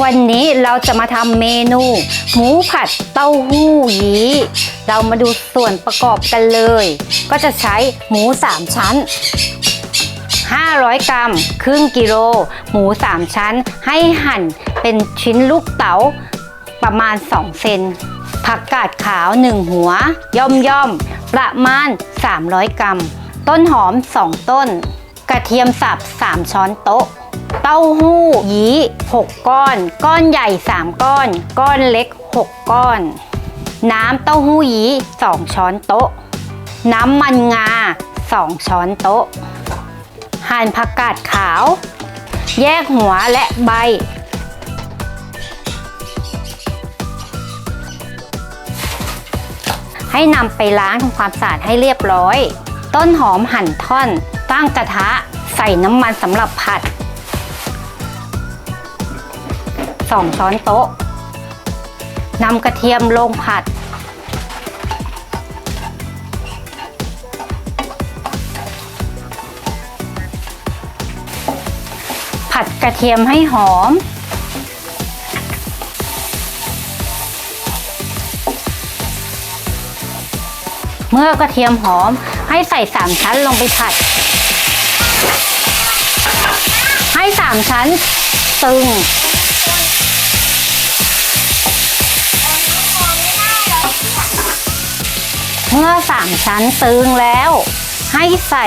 วันนี้เราจะมาทำเมนู หมูผัดเต้าหู้ยี้ เรามาดูส่วนประกอบกันเลย ก็จะใช้หมู 3 ชั้น 500 กรัม ครึ่งกิโล หมู 3 ชั้น ให้หั่นเป็นชิ้นลูกเต๋าประมาณ 2 เซน ผักกาดขาว 1 หัว ย่อมย่อมประมาณ 300 กรัม ต้นหอม 2 ต้น กระเทียมสับ 3 ช้อนโต๊ะ เต้าหู้ยี้6 ก้อน ก้อนใหญ่ 3 ก้อน ก้อนเล็ก 6 ก้อน น้ำเต้าหู้ยี้2ช้อนโต๊ะ น้ำมันงา 2 ช้อนโต๊ะ หั่นผักกาดขาว แยกหัวและใบให้นำไปล้างทำความสะอาดให้เรียบร้อย ต้นหอมหั่นท่อน ตั้งกระทะ ใส่น้ำมันสำหรับผัด 2 ช้อนโต๊ะนำกระเทียมลงผัด ผัดกระเทียมให้หอม เมื่อกระเทียมหอมให้ใส่สามชั้นลงไปผัด ให้สามชั้นตึงามชั้นตึงแล้ว ให้ใส่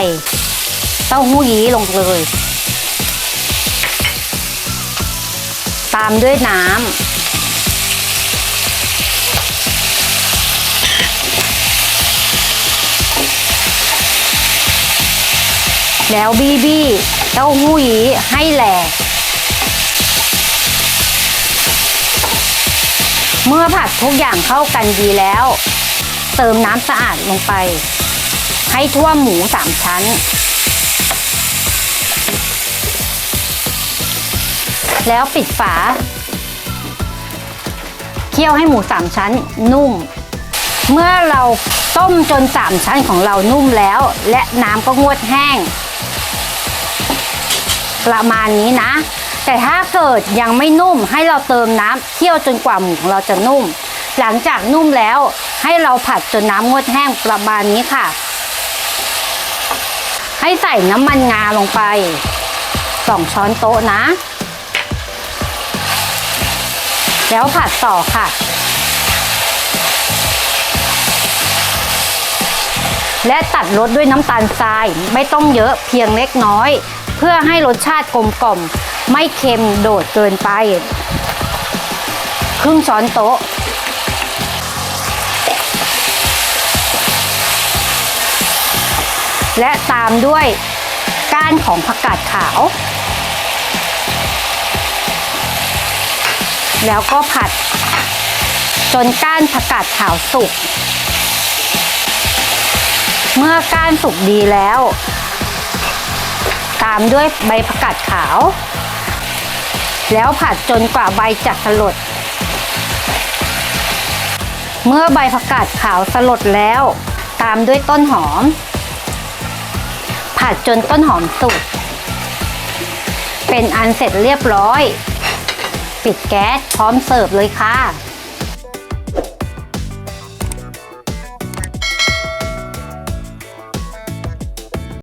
เต้าหู้ยี้ลงเลย ตามด้วยน้ำแล้วบีบี้เต้าหู้ยี้ให้แหลก เมื่อผัดทุกอย่างเข้ากันดีแล้ว เติมน้ำสะอาดลงไป ให้ทั่วหมูสามชั้น แล้วปิดฝา เคี่ยวให้หมูสามชั้นนุ่ม เมื่อเราต้มจนสามชั้นของเรานุ่มแล้ว และน้ำก็งวดแห้ง ประมาณนี้นะ แต่ถ้าเกิดยังไม่นุ่มให้เราเติมน้ำเคี่ยวจนกว่าหมูของเราจะนุ่ม หลังจากนุ่มแล้ว ให้เราผัดจนน้ำงดแห้งประมาณนี้ค่ะ ให้ใส่น้ำมันงาลงไป2ช้อนโต๊ะนะ แล้วผัดต่อค่ะ และตัดรสด้วยน้ำตาลทรายไม่ต้องเยอะเพียงเล็กน้อย เพื่อให้รสชาติกลมกล่อม ไม่เค็มโดดเกินไป ครึ่งช้อนโต๊ะ และตามด้วยก้านของผักกาดขาว แล้วก็ผัด จนก้านผักกาดขาวสุก เมื่อก้านสุกดีแล้ว ตามด้วยใบผักกาดขาว แล้วผัดจนกว่าใบจะสลด เมื่อใบผักกาดขาวสลดแล้ว ตามด้วยต้นหอมัดจนต้นหอมสุก เป็นอันเสร็จเรียบร้อย ปิดแก๊สพร้อมเสิร์ฟเลยค่ะ